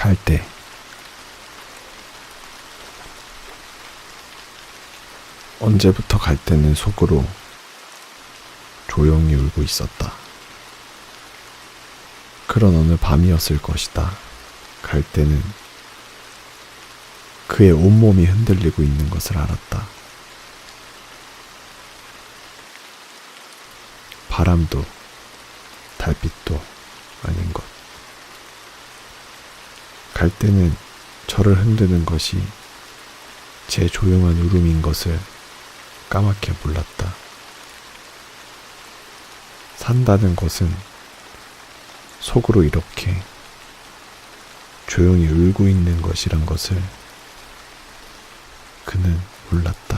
갈대 언제부터 갈대는 속으로 조용히 울고 있었다. 그런 어느 밤이었을 것이다. 갈대는 그의 온몸이 흔들리고 있는 것을 알았다. 바람도 달빛도 아닌 것. 갈대는 저를 흔드는 것이 제 조용한 울음인 것을 까맣게 몰랐다. 산다는 것은 속으로 이렇게 조용히 울고 있는 것이란 것을 그는 몰랐다.